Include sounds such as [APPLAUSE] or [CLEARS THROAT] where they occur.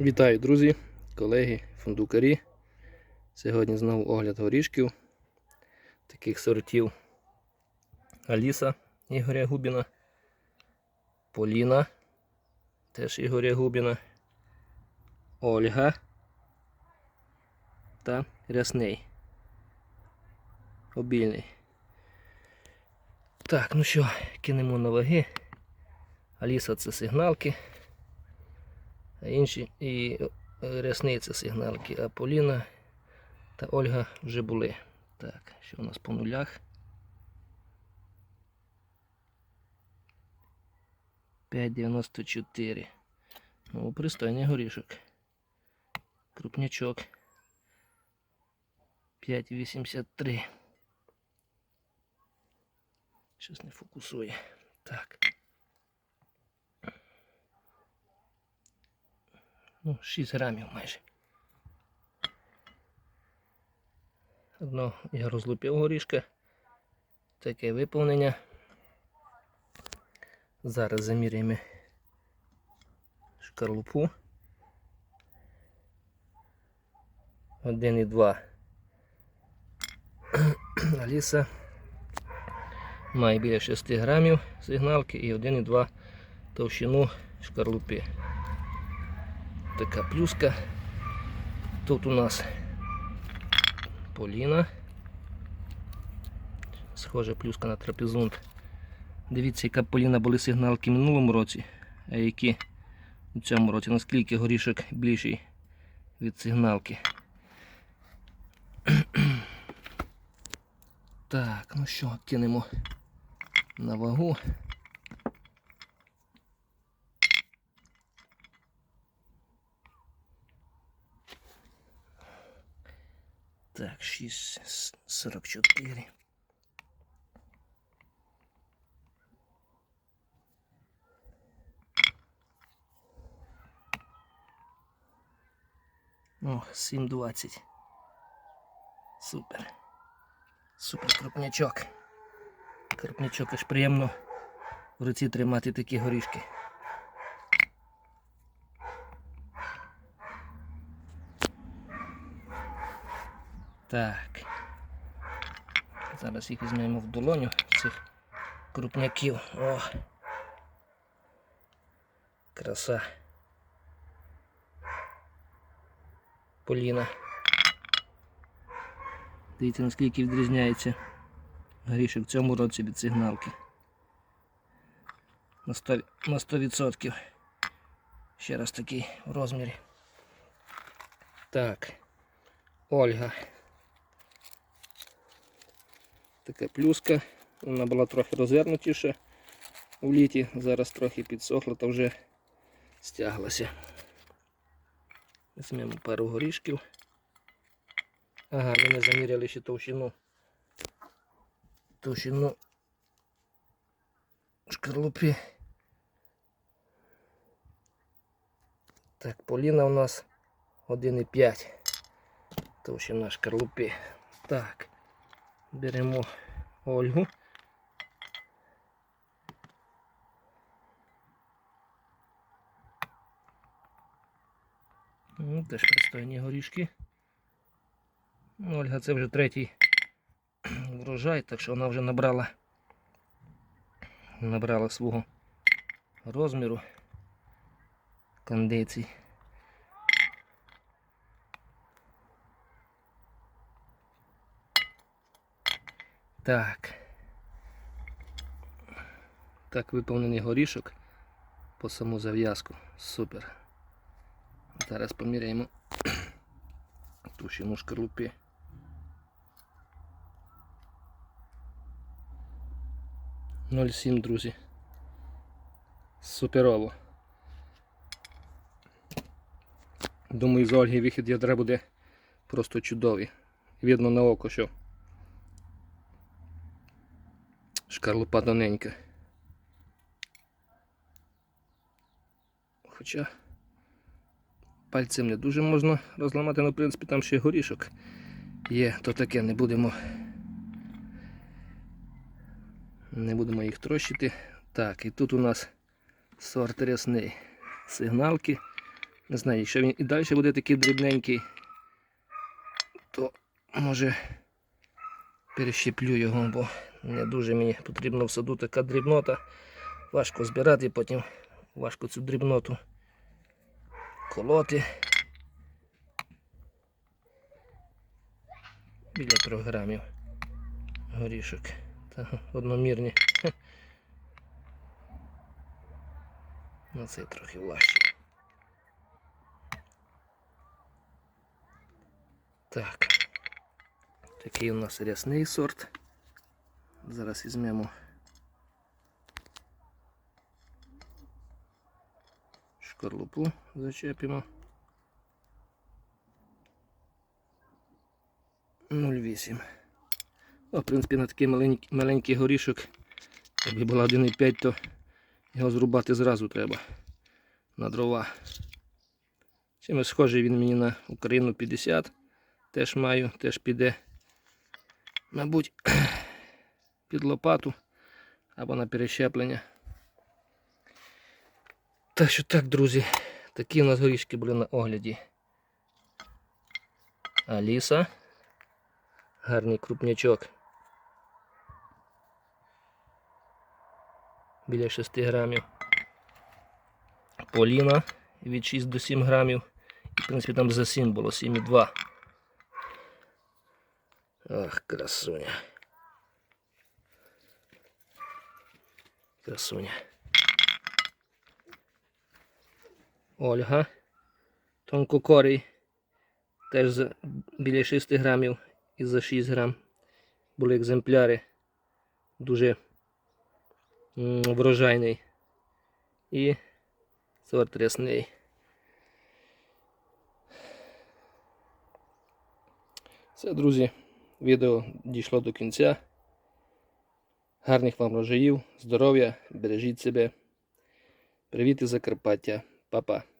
Вітаю, друзі, колеги, фундукарі. Сьогодні знову огляд горішків. Таких сортів Аліса Ігоря Губіна, Поліна, теж Ігоря Губіна, Ольга та Рясний. Обільний. Так, ну що, кинемо на ваги. Аліса це сигналки. Інші і е, рясний це сигналки, а Поліна та Ольга вже були. Так, що у нас по нулях? 5,94. Ну, пристойний горішок. Крупнячок. 5,83. Щось не фокусує. Так. Ну, 6 грамів майже. Одно я розлупив горішка. Таке виповнення. Зараз заміряємо шкарлупу. 1,2. [CLEARS THROAT] Аліса має біля 6 грамів сигналки і 1,2 товщину шкарлупи така плюска. Тут у нас Поліна. Схожа плюска на трапезунт. Дивіться, яка Поліна були сигналки в минулому році, а які у цьому році, наскільки горішок більший від сигналки. Так, ну що, кинемо на вагу. Так, 6,44. О, 7,20. Супер. Супер крупнячок. Крупнячок аж приємно в руці тримати такі горішки. Так. Зараз їх візьмемо в долоню цих крупняків. О! Краса. Поліна. Дивіться, наскільки відрізняється горішок в цьому році від сигналки. На 100%. На 100%. Ще раз такий в розмірі. Так. Ольга. Така плюска. Вона була трохи розвернутіша у літі, зараз трохи підсохла та вже стяглася. Візьмемо пару горішків. Ага, ми не заміряли ще товщину. Товщину шкарлупи. Так, Поліна у нас 1,5. Товщина шкарлупи. Так. Беремо Ольгу. Ну, теж пристойні горішки. Ну, Ольга це вже третій [CLEARS THROAT] врожай, так що вона вже набрала набрала свого розміру кондицій. Так. Так виповнений горішок по саму зав'язку. Супер. Зараз поміряємо тушину шкарлупи. Ноль сім, друзі. Суперово. Думаю, з Ольги вихід ядра буде просто чудовий. Видно на око, що шкарлупа тоненька. Хоча пальцем не дуже можна розламати, але в принципі там ще горішок є, то таке не будемо. Не будемо їх трощити. Так, і тут у нас сорт рясний. Сигналки Не знаю, якщо він і далі буде такий дрібненький, то може перещеплю його, бо не дуже мені потрібно в саду така дрібнота. Важко збирати, потім важко цю дрібноту колоти. Біля трьох грамів горішок. Та одномірні. Ну цей трохи важчий. Так. Такий у нас рясний сорт. Зараз візьмемо шкарлупу, зачепимо. 0,8. Ну, в принципі, на такий маленький, маленький горішок, якби була 1,5, то його зрубати зразу треба на дрова. Чимось схожий він мені на Україну 50. Теж маю, теж піде, мабуть, [CLEARS THROAT] під лопату або на перещеплення. Так що так, друзі, такі у нас горішки були на огляді. Аліса. Гарний крупнячок. Біля 6 грамів. Поліна від 6 до 7 грамів. І, в принципі, там за 7 було 7,2. Ах, красуня. Красуня. Ольга. Тонкокорий. Теж за біля 6 грамів і за 6 грам. Були екземпляри. Дуже врожайний. І сорт рясний. Все, друзі, відео дійшло до кінця. Гарних вам рожаїв, здоров'я, бережіть себе. Привіт із Закарпаття. Па-па.